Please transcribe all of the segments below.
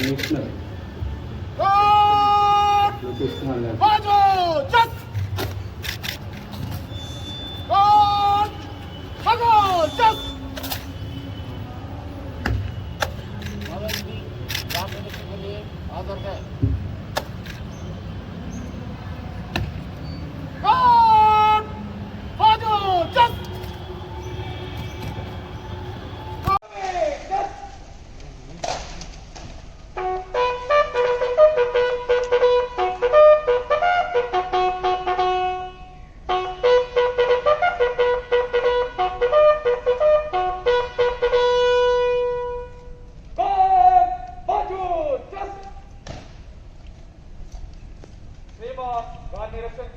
Commissioner God! Lokesh Kumar గారు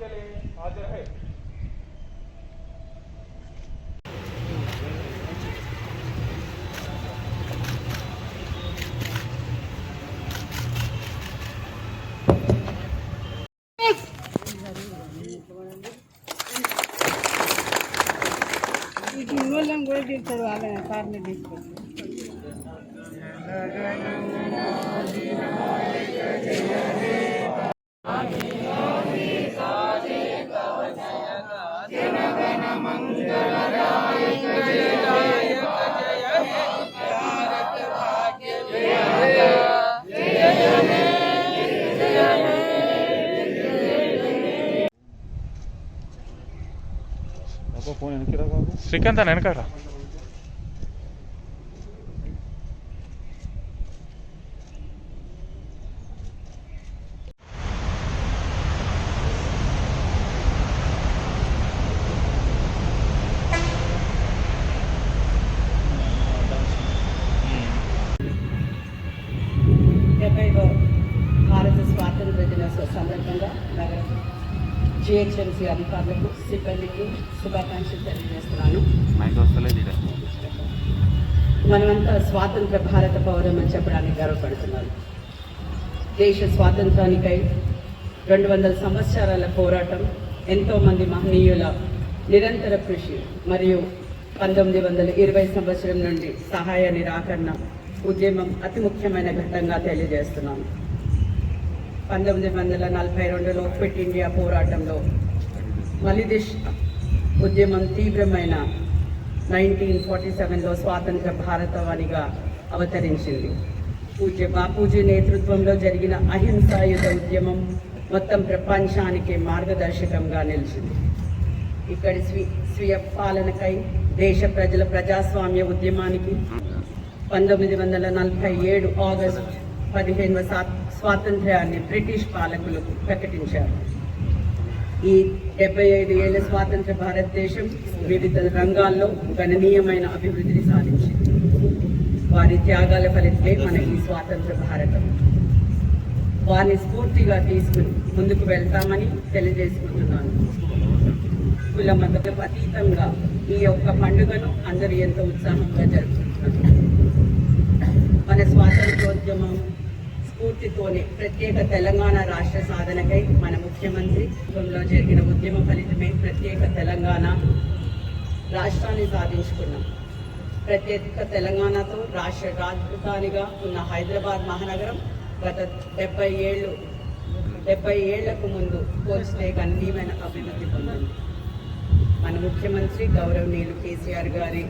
के लिए हाजिर है। चढ़वावे हैं कार में भेज कर శ్రీకాంత్ అని వెనకరా జిహెచ్ఎంసీ అధికారులకు సిబ్బందికి శుభాకాంక్షలు తెలియజేస్తున్నాను. మనమంతా స్వాతంత్ర భారత పౌరం అని చెప్పడానికి గర్వపడుతున్నాను దేశ స్వాతంత్రానికై రెండు వందల సంవత్సరాల పోరాటం ఎంతోమంది మహనీయుల నిరంతర కృషి మరియు పంతొమ్మిది వందల ఇరవై సంవత్సరం నుండి సహాయ నిరాకరణ ఉద్యమం అతి ముఖ్యమైన ఘట్టంగా తెలియజేస్తున్నాను పంతొమ్మిది వందల నలభై రెండులో క్విట్ ఇండియా పోరాటంలో మలిదిష్ ఉద్యమం తీవ్రమైన నైన్టీన్ ఫార్టీ సెవెన్లో స్వాతంత్ర భారతవాణిగా అవతరించింది. పూజ్య బాపూజీ నేతృత్వంలో జరిగిన అహింసాయుధ ఉద్యమం మొత్తం ప్రపంచానికి మార్గదర్శకంగా నిలిచింది. ఇక్కడి స్వీ స్వీయ పాలనకై దేశ ప్రజల ప్రజాస్వామ్య ఉద్యమానికి పంతొమ్మిది వందల నలభై ఏడు ఆగస్టు పదిహేనవ స్వాతంత్ర్యాన్ని బ్రిటిష్ పాలకులు ప్రకటించారు. ఈ డెబ్బై ఐదు ఏళ్ళ స్వాతంత్ర భారతదేశం వివిధ రంగాల్లో గణనీయమైన అభివృద్ధిని సాధించింది. వారి త్యాగాల ఫలితమే మన ఈ స్వాతంత్ర భారతం. వారిని స్ఫూర్తిగా తీసుకుని ముందుకు వెళ్తామని తెలియజేసుకుంటున్నాను. కుల మతలకు అతీతంగా ఈ యొక్క పండుగను అందరూ ఎంతో ఉత్సాహంగా జరుపుకుంటున్నారు. మన స్వాతంత్రోద్యమం స్ఫూర్తితోనే ప్రత్యేక తెలంగాణ రాష్ట్ర సాధనకై మన ముఖ్యమంత్రి లో జరిగిన ఉద్యమ ఫలితమే ప్రత్యేక తెలంగాణ రాష్ట్రాన్ని సాధించుకున్నాం. ప్రత్యేక తెలంగాణతో రాష్ట్ర రాజధానిగా ఉన్న హైదరాబాద్ మహానగరం గత డెబ్బై ఏళ్ళు డెబ్బై ఏళ్ళకు ముందు పోల్చితే గణనీయమైన అభివృద్ధి పొందింది. మన ముఖ్యమంత్రి గౌరవనీయులు కేసీఆర్ గారి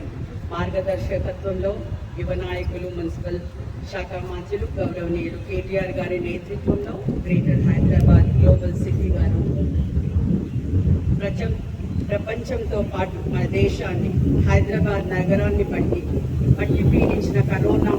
మార్గదర్శకత్వంలో యువ నాయకులు మున్సిపల్ శాఖ మంత్రులు గౌరవనీయులు కేటీఆర్ గారి నేతృత్వంలో గ్రేటర్ హైదరాబాద్ గ్లోబల్ సిటీగాను ప్రచ ప్రపంచంతో పాటు మన దేశాన్ని హైదరాబాద్ నగరాన్ని బట్టి పట్టి పీడించిన కరోనా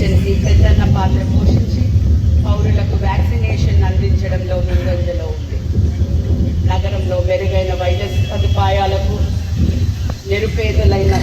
చేసి పెద్దన్న పాత్ర పోషించి పౌరులకు వ్యాక్సినేషన్ అందించడంలో ముందంజలో ఉంది. నగరంలో మెరుగైన వైద్య సదుపాయాలకు నిరుపేదలైన